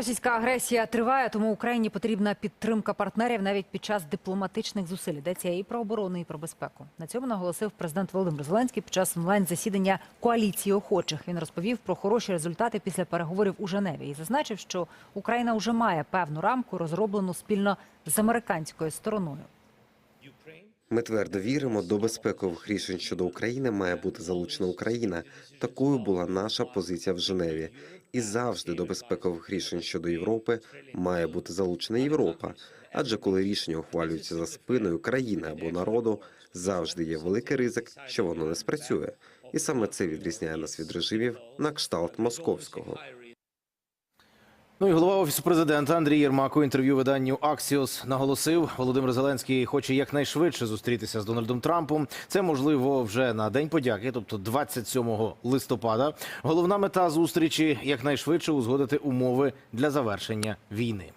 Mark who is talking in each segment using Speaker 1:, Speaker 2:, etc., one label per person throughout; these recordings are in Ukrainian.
Speaker 1: Російська агресія триває, тому Україні потрібна підтримка партнерів навіть під час дипломатичних зусиль. Йдеться і про оборону, і про безпеку. На цьому наголосив президент Володимир Зеленський під час онлайн засідання коаліції охочих. Він розповів про хороші результати після переговорів у Женеві і зазначив, що Україна вже має певну рамку, розроблену спільно з американською стороною.
Speaker 2: Ми твердо віримо, до безпекових рішень щодо України має бути залучена Україна. Такою була наша позиція в Женеві. І завжди до безпекових рішень щодо Європи має бути залучена Європа. Адже коли рішення ухвалюються за спиною країни або народу, завжди є великий ризик, що воно не спрацює. І саме це відрізняє нас від режимів на кшталт московського.
Speaker 3: Ну і голова офісу президента Андрій Єрмак у інтерв'ю виданню Axios наголосив, Володимир Зеленський хоче якнайшвидше зустрітися з Дональдом Трампом. Це можливо вже на день подяки, тобто 27 листопада. Головна мета зустрічі якнайшвидше узгодити умови для завершення війни.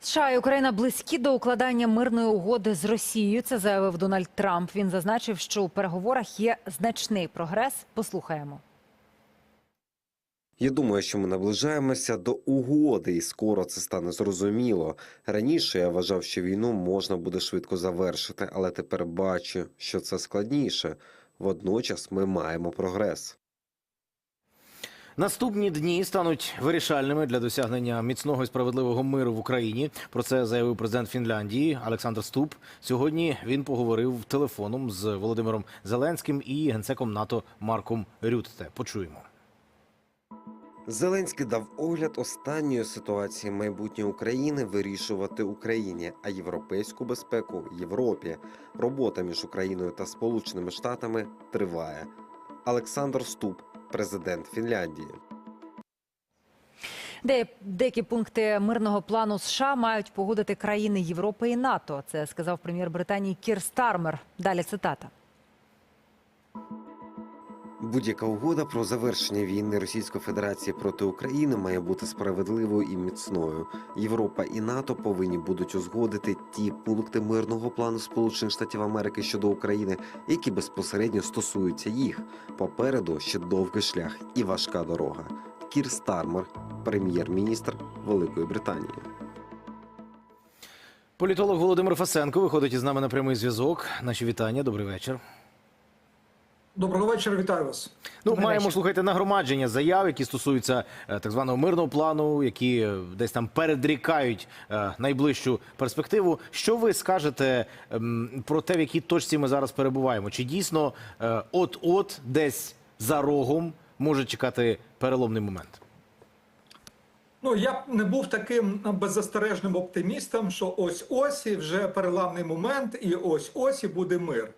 Speaker 1: США і Україна близькі до укладання мирної угоди з Росією. Це заявив Дональд Трамп. Він зазначив, що у переговорах є значний прогрес. Послухаємо.
Speaker 2: Я думаю, що ми наближаємося до угоди, і скоро це стане зрозуміло. Раніше я вважав, що війну можна буде швидко завершити, але тепер бачу, що це складніше. Водночас ми маємо прогрес.
Speaker 3: Наступні дні стануть вирішальними для досягнення міцного і справедливого миру в Україні. Про це заявив президент Фінляндії Олександр Ступ. Сьогодні він поговорив телефоном з Володимиром Зеленським і генсеком НАТО Марком Рютте. Почуємо.
Speaker 2: Зеленський дав огляд останньої ситуації майбутньої України вирішувати Україні, а європейську безпеку Європі. Робота між Україною та Сполученими Штатами триває. Олександр Ступ, президент Фінляндії.
Speaker 1: Де деякі пункти мирного плану США мають погодити країни Європи і НАТО. Це сказав прем'єр Британії Кір Стармер. Далі цитата.
Speaker 2: Будь-яка угода про завершення війни Російської Федерації проти України має бути справедливою і міцною. Європа і НАТО повинні будуть узгодити ті пункти мирного плану Сполучених Штатів Америки щодо України, які безпосередньо стосуються їх. Попереду ще довгий шлях і важка дорога. Кір Стармер, прем'єр-міністр Великої Британії.
Speaker 3: Політолог Володимир Фасенко виходить із нами на прямий зв'язок. Наші вітання. Добрий вечір.
Speaker 4: Доброго вечора, вітаю вас.
Speaker 3: Ну,
Speaker 1: Добрий
Speaker 3: маємо
Speaker 1: вечір.
Speaker 3: слухайте нагромадження заяв, які стосуються е, так званого мирного плану, які е, десь там передрікають е, найближчу перспективу. Що ви скажете ем, про те, в якій точці ми зараз перебуваємо? Чи дійсно от-от десь за рогом може чекати переломний момент?
Speaker 4: Ну я б не був таким беззастережним оптимістом, що ось ось і вже переламний момент, і ось ось і буде мир.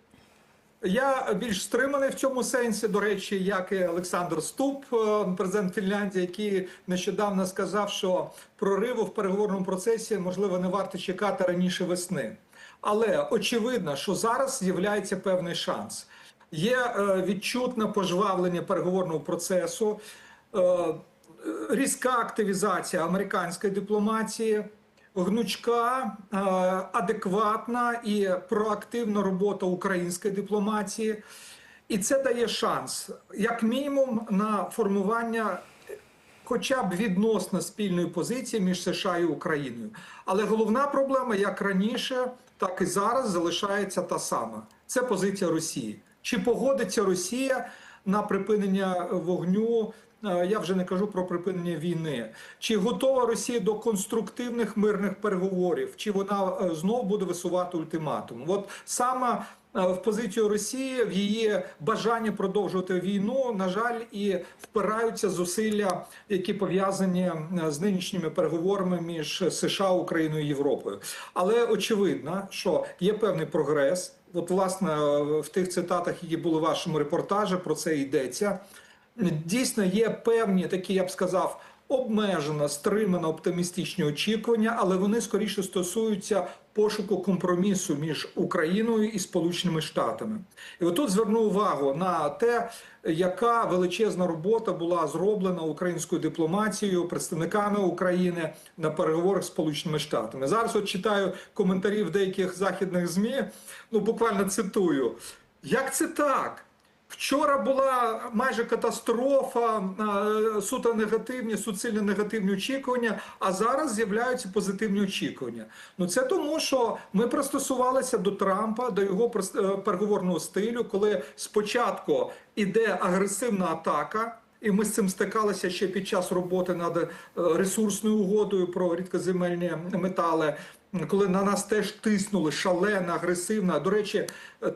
Speaker 4: Я більш стриманий в цьому сенсі, до речі, як і Олександр Ступ, е, президент Фінляндії, який нещодавно сказав, що прориву в переговорному процесі можливо не варто чекати раніше весни. Але очевидно, що зараз з'являється певний шанс. Є е, відчутне пожвавлення переговорного процесу. е, різка активізація американської дипломатії, гнучка, е, адекватна і проактивна робота української дипломатії. І це дає шанс, як мінімум, на формування хоча б відносно спільної позиції між США і Україною. Але головна проблема, як раніше, так і зараз, залишається та сама: це позиція Росії. Чи погодиться Росія на припинення вогню? Я вже не кажу про припинення війни. Чи готова Росія до конструктивних мирних переговорів? Чи вона е, знов буде висувати ультиматум? От саме е, в позицію Росії в її бажання продовжувати війну, на жаль, і впираються зусилля, які пов'язані е, з нинішніми переговорами між США, Україною і Європою. Але очевидно, що є певний прогрес. От, власне, в тих цитатах, які були в вашому репортажі, про це йдеться. Дійсно, є певні такі, я б сказав, обмежено стримано оптимістичні очікування, але вони скоріше стосуються пошуку компромісу між Україною і Сполученими Штатами. І отут зверну увагу на те, яка величезна робота була зроблена українською дипломатією, представниками України на переговорах з Сполученими Штатами. Зараз от читаю коментарі в деяких західних змі. Ну буквально цитую: як це так? Вчора була майже катастрофа, е, суто негативні, суцільно негативні очікування, а зараз з'являються позитивні очікування. Ну це тому, що ми пристосувалися до Трампа, до його е, переговорного стилю, коли спочатку іде агресивна атака. І ми з цим стикалися ще під час роботи над е, ресурсною угодою про рідкоземельні метали, коли на нас теж тиснули шалена, агресивна. До речі,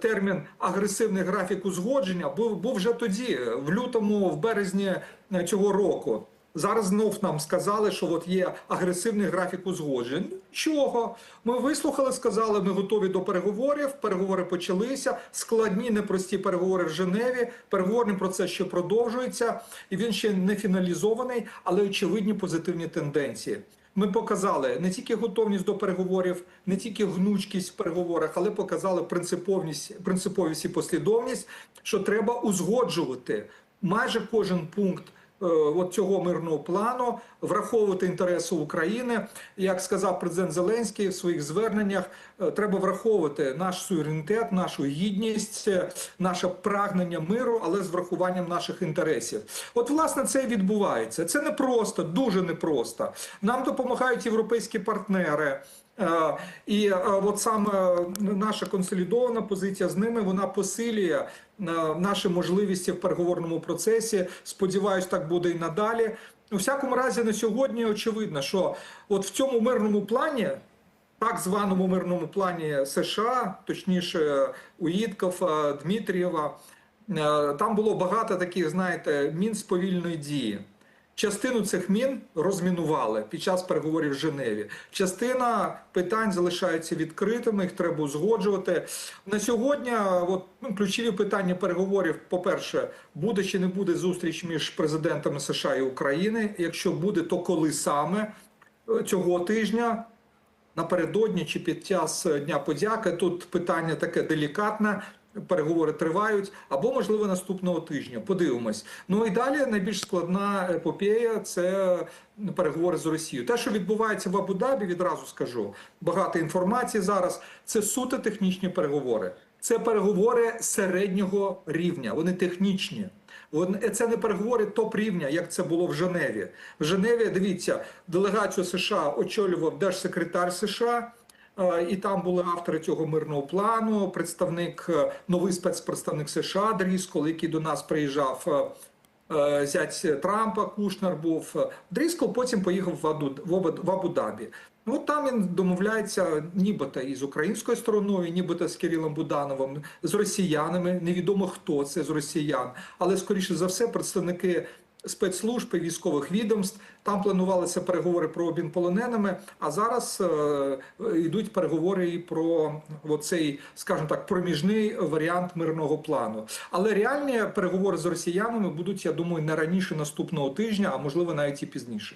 Speaker 4: термін агресивний графік узгодження був, був вже тоді, в лютому, в березні е, цього року. Зараз знов нам сказали, що от є агресивний графік узгоджень. Чого? Ми вислухали, сказали, ми готові до переговорів. Переговори почалися. Складні, непрості переговори в Женеві. Переговорний процес ще продовжується, і він ще не фіналізований, але очевидні позитивні тенденції. Ми показали не тільки готовність до переговорів, не тільки гнучкість в переговорах, але показали принциповість, принциповість і послідовність, що треба узгоджувати майже кожен пункт от цього мирного плану, враховувати інтереси України. Як сказав президент Зеленський в своїх зверненнях, е, треба враховувати наш суверенітет, нашу гідність, е, наше прагнення миру, але з врахуванням наших інтересів. От власне це і відбувається. Це непросто, дуже непросто. Нам допомагають європейські партнери. Е, І е, от саме наша консолідована позиція з ними вона посилює е, наші можливості в переговорному процесі. Сподіваюсь, так буде і надалі. У всякому разі, на сьогодні очевидно, що от в цьому мирному плані, так званому мирному плані США, точніше Уїткова, Дмитрієва, е, там було багато таких, знаєте, мін сповільної дії. Частину цих мін розмінували під час переговорів в Женеві. Частина питань залишаються відкритими, їх треба узгоджувати. На сьогодні от, ну, ключові питання переговорів: по-перше, буде чи не буде зустріч між президентами США і України. Якщо буде, то коли саме Е, цього тижня? Напередодні чи під час е, Дня подяки тут питання таке делікатне. Переговори тривають, або можливо наступного тижня. Подивимось. Ну і далі найбільш складна епопея це переговори з Росією. Те, що відбувається в Абу-Дабі, відразу скажу. Багато інформації зараз. Це суто технічні переговори. Це переговори середнього рівня. Вони технічні. Вони- Це не переговори топ-рівня, як це було в Женеві. В Женеві, дивіться, делегацію США очолював держсекретар США. Е, І там були автори цього мирного плану, представник, е, новий спецпредставник США Дріскол, який до нас приїжджав. е, Зять Трампа Кушнер був Дріскол. Потім поїхав в Аду- в Абу- в Абу-Дабі. Ну там він домовляється нібито із українською стороною, нібито з Кирилом Будановим, з росіянами. Невідомо хто це з росіян, але скоріше за все представники спецслужб і військових відомств. Там планувалися переговори про обмін полоненими. А зараз е, йдуть переговори і про оцей, скажімо так, проміжний варіант мирного плану. Але реальні переговори з росіянами будуть, я думаю, не раніше наступного тижня, а можливо навіть і пізніше.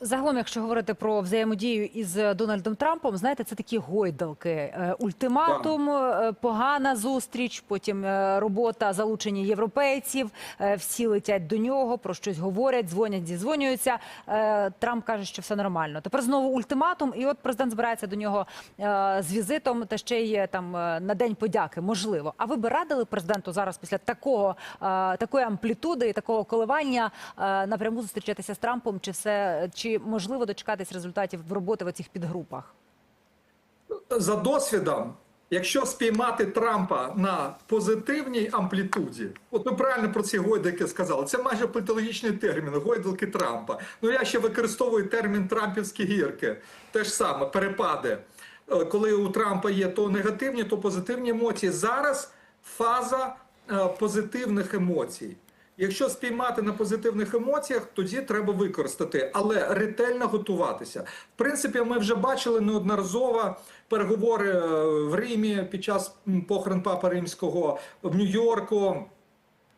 Speaker 1: Загалом, якщо говорити про взаємодію із Дональдом Трампом, знаєте, це такі гойдалки. Е, Ультиматум, е, погана зустріч, потім е, робота залучення європейців. Всі летять до нього, про щось говорять, дзвонять, зізвонюються. Е, Трамп каже, що все нормально. Тепер знову ультиматум, і от президент збирається до нього з візитом, та ще й там на день подяки. Можливо. А ви би радили президенту зараз після такого такої амплітуди і такого коливання напряму зустрічатися з Трампом? Чи все чи можливо дочекатись результатів роботи в цих підгрупах?
Speaker 4: за досвідом, якщо спіймати Трампа на позитивній амплітуді, от ми правильно про ці гойдалки сказали, це майже політологічний термін гойдалки Трампа. Ну я ще використовую термін Трампівські гірки. Те ж саме, перепади. Е, Коли у Трампа є то негативні, то позитивні емоції. Зараз фаза е, позитивних емоцій. Якщо спіймати на позитивних емоціях, тоді треба використати, але ретельно готуватися. В принципі, ми вже бачили неодноразово переговори е, в Римі під час похорон Папи Римського в Нью-Йорку,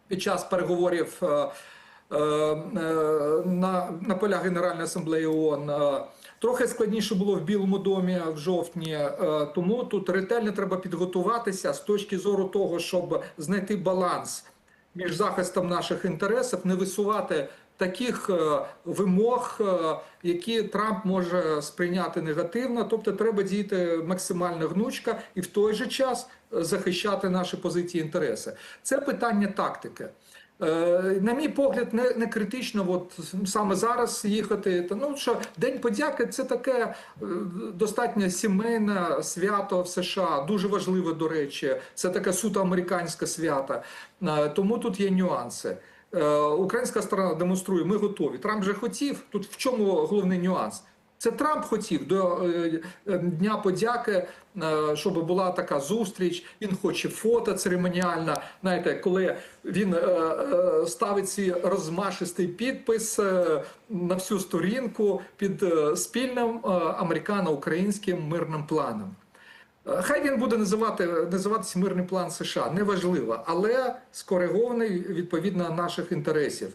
Speaker 4: під час переговорів е, е, на, на полях Генеральної асамблеї ООН. Трохи складніше було в Білому домі в жовтні, тому тут ретельно треба підготуватися з точки зору того, щоб знайти баланс між захистом наших інтересів, не висувати таких е, вимог, е, які Трамп може сприйняти негативно. Тобто, треба діяти максимально гнучко і в той же час е, захищати наші позиції інтереси. Це питання тактики. Е, На мій погляд, не, не критично, от саме зараз їхати. Та ну що День подяки це таке е, достатньо сімейне свято в США, дуже важливе, до речі. Це таке суто американське свято. Е, Тому тут є нюанси. Українська сторона демонструє, ми готові. Трамп же хотів. Тут в чому головний нюанс? Це Трамп хотів до е, е, Дня подяки, е, щоб була така зустріч. Він хоче фото церемоніальне. Знаєте, коли він ставить свій розмашистий підпис на всю сторінку під спільним американо-українським мирним планом. Хай він буде називати називатися мирний план США, неважливо, але скоригований відповідно наших інтересів.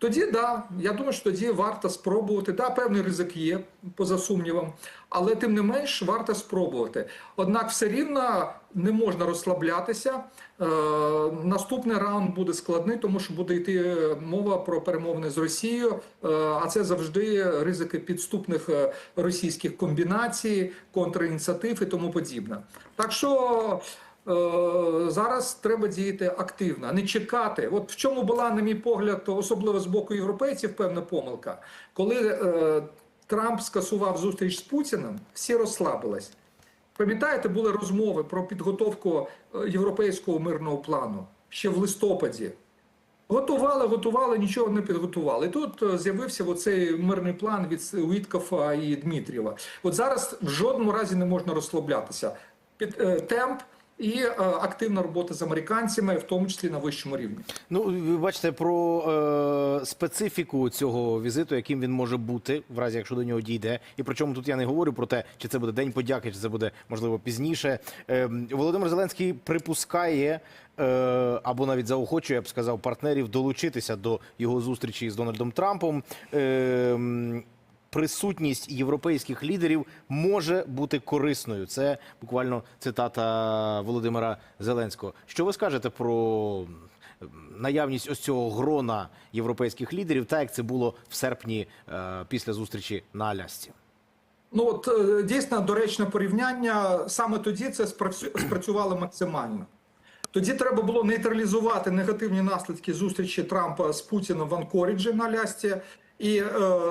Speaker 4: Тоді да, я думаю, що тоді варто спробувати. Да, певний ризик є, поза сумнівом, але тим не менш варто спробувати. Однак все рівно не можна розслаблятися. Е, наступний раунд буде складний, тому що буде йти мова про перемовини з Росією, е, а це завжди ризики підступних е, російських комбінацій, контрініціатив і тому подібне. Так що. Е, Зараз треба діяти активно, не чекати. От в чому була, на мій погляд, особливо з боку європейців, певна помилка. Коли е, Трамп скасував зустріч з Путіним, всі розслабились. Пам'ятаєте, були розмови про підготовку е, європейського мирного плану ще в листопаді. Готували, готували, нічого не підготували. І тут е, з'явився оцей мирний план від Уіткофа і Дмитрієва. От зараз в жодному разі не можна розслаблятися. Під е, темп і е, активна робота з американцями, в тому числі на вищому рівні.
Speaker 3: Ну, ви бачите про е, специфіку цього візиту, яким він може бути, в разі якщо до нього дійде. І причому тут я не говорю про те, чи це буде день подяки, чи це буде можливо пізніше. Е, Володимир Зеленський припускає. е, Або навіть заохочує, я б сказав, партнерів долучитися до його зустрічі з Дональдом Трампом. Присутність європейських лідерів може бути корисною. Це буквально цитата Володимира Зеленського. Що ви скажете про наявність ось цього грона європейських лідерів, так як це було в серпні е, після зустрічі на Алясці?
Speaker 4: Ну от е, дійсно доречне порівняння. Саме тоді це спрацю- спрацювало максимально. Тоді треба було нейтралізувати негативні наслідки зустрічі Трампа з Путіним в Анкоріджі на Алясці. І е,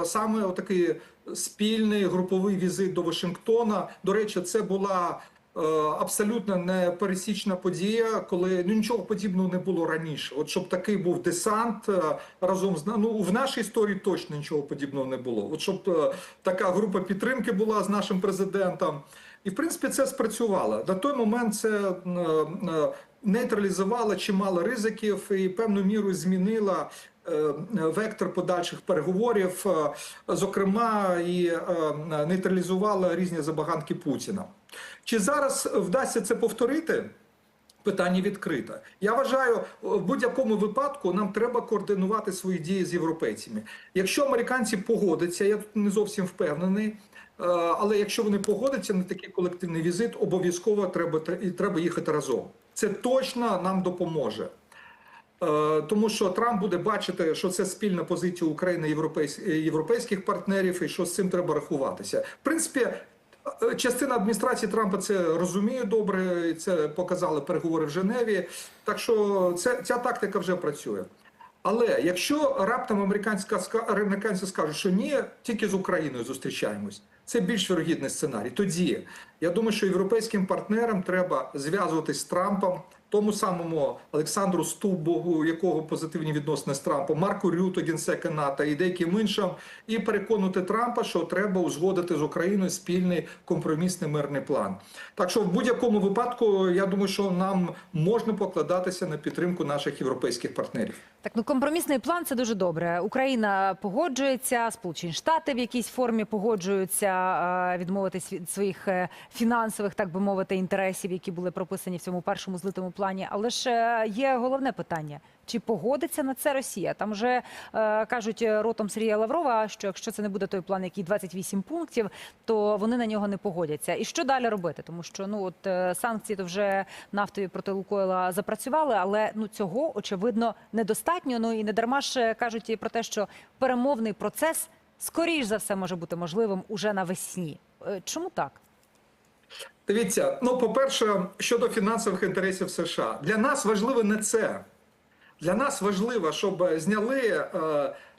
Speaker 4: саме такий спільний груповий візит до Вашингтона. До речі, це була е, абсолютно непересічна подія, коли ну, нічого подібного не було раніше. От щоб такий був десант е, разом з ну в нашій історії точно нічого подібного не було. От щоб е, така група підтримки була з нашим президентом. І в принципі це спрацювало. На той момент це е, е, нейтралізувало чимало ризиків і певною мірою змінила вектор подальших переговорів, е, зокрема, і е, нейтралізувала різні забаганки Путіна. Чи зараз вдасться це повторити? Питання відкрите. Я вважаю, в будь-якому випадку нам треба координувати свої дії з європейцями. Якщо американці погодяться, я тут не зовсім впевнений. е, Але якщо вони погодяться на такий колективний візит, обов'язково треба треба їхати разом. Це точно нам допоможе. Е, Тому що Трамп буде бачити, що це спільна позиція України і європейських партнерів, і що з цим треба рахуватися. В принципі, е, частина адміністрації Трампа це розуміє добре. Це показали переговори в Женеві. Так що це ця тактика вже працює. Але якщо раптом американська американці скажуть, що ні, тільки з Україною зустрічаємось, це більш вірогідний сценарій. Тоді я думаю, що європейським партнерам треба зв'язуватись з Трампом, тому самому Олександру Стубогу, якого позитивні відносини з Трампом, Марку Рюто, генсека НАТО і деяким іншим, і переконати Трампа, що треба узгодити з Україною спільний компромісний мирний план. Так що в будь-якому випадку я думаю, що нам можна покладатися на підтримку наших європейських партнерів.
Speaker 1: Так, ну компромісний план це дуже добре. Україна погоджується, Сполучені Штати в якійсь формі погоджуються відмовитись від своїх е, фінансових, так би мовити, інтересів, які були прописані в цьому першому злитому плані. Але ж е, є головне питання: Чи погодиться на це Росія? Там вже е, кажуть ротом Сергія Лаврова, що якщо це не буде той план, який 28 пунктів, то вони на нього не погодяться. І що далі робити? Тому що ну от е, санкції то вже нафтові проти Лукойла запрацювали, але ну цього очевидно недостатньо. Ну і не дарма ж е, кажуть і про те, що перемовний процес скоріш за все може бути можливим уже навесні. Е, Чому так?
Speaker 4: Дивіться, ну по-перше, щодо фінансових інтересів США, для нас важливо не це. Для нас важливо, щоб зняли е,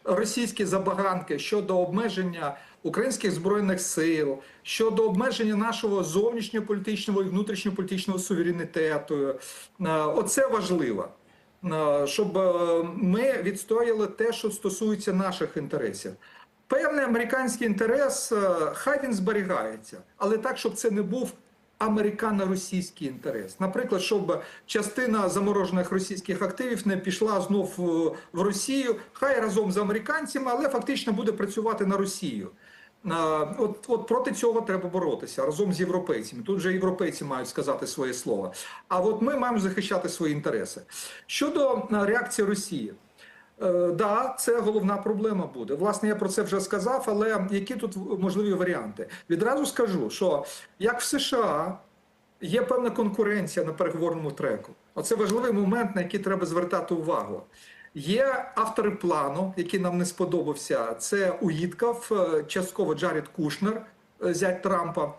Speaker 4: російські забаганки щодо обмеження українських збройних сил, щодо обмеження нашого зовнішньополітичного і внутрішньополітичного суверенітету. Е, оце важливо. Е, щоб ми відстояли те, що стосується наших інтересів. Певний американський інтерес, хай він зберігається, але так, щоб це не був американо-російський інтерес. Наприклад, щоб частина заморожених російських активів не пішла знов е, в Росію, хай разом з американцями, але фактично буде працювати на Росію. От, от проти цього треба боротися разом з європейцями. Тут вже європейці мають сказати своє слово. А от ми маємо захищати свої інтереси. Щодо е, реакції Росії. Е, Да, це головна проблема буде. Власне, я про це вже сказав, але які тут можливі варіанти? Відразу скажу, що як в США є певна конкуренція на переговорному треку. Оце важливий момент, на який треба звертати увагу. Є автори плану, який нам не сподобався. Це Уїтков, е, частково Джаред Кушнер, е, зять Трампа.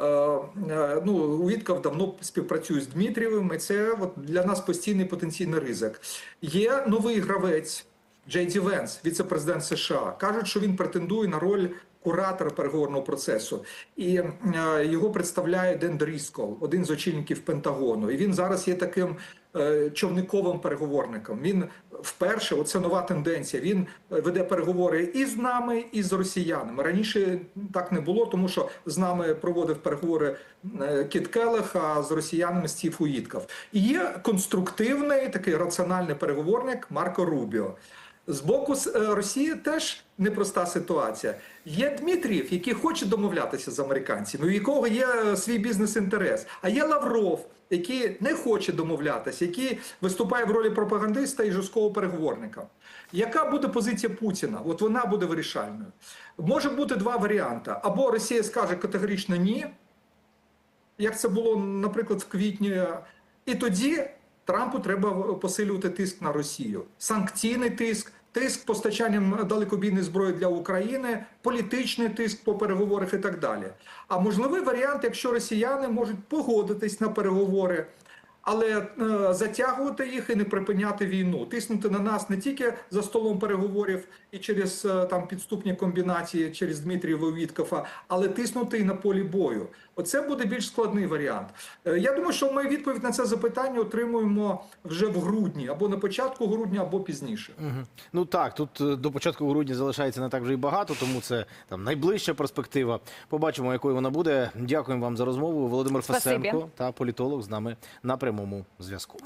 Speaker 4: Е, е, Ну, Уітков давно співпрацює з Дмитрієвим, і це от для нас постійний потенційний ризик. Є новий гравець Джей Ді Венс, віце-президент США. Кажуть, що він претендує на роль куратора переговорного процесу, і е, його представляє Ден Дріскол, один з очільників Пентагону. І він зараз є таким е, човниковим переговорником. Він вперше, оце нова тенденція. Він е, веде переговори і з нами, і з росіянами. Раніше так не було, тому що з нами проводив переговори Кіт Келех, а з росіянами Стів Уїтков. І є конструктивний такий раціональний переговорник Марко Рубіо. З боку е, Росії теж непроста ситуація. Є Дмитрієв, який хоче домовлятися з американцями, у якого є е, свій бізнес-інтерес. А є Лавров, який не хоче домовлятися, який виступає в ролі пропагандиста і жорсткого переговорника. Яка буде позиція Путіна? От вона буде вирішальною. Може бути два варіанти: або Росія скаже категорично ні, як це було, наприклад, в квітні. І тоді Трампу треба посилювати тиск на Росію. Санкційний тиск, тиск постачанням далекобійної зброї для України, політичний тиск по переговорах і так далі. А можливий варіант, якщо росіяни можуть погодитись на переговори. Але е, затягувати їх і не припиняти війну, тиснути на нас не тільки за столом переговорів і через е, там підступні комбінації через Дмитрієва Віткофа, але тиснути і на полі бою. Оце буде більш складний варіант. Е, я думаю, що ми відповідь на це запитання отримуємо вже в грудні, або на початку грудня, або пізніше.
Speaker 3: Угу. Ну так, тут е, до початку грудня залишається не так вже і багато, тому це там найближча перспектива. Побачимо, якою вона буде. Дякуємо вам за розмову. Володимир
Speaker 1: Спасибі.
Speaker 3: Фесенко та політолог з нами на прямому зв'язку.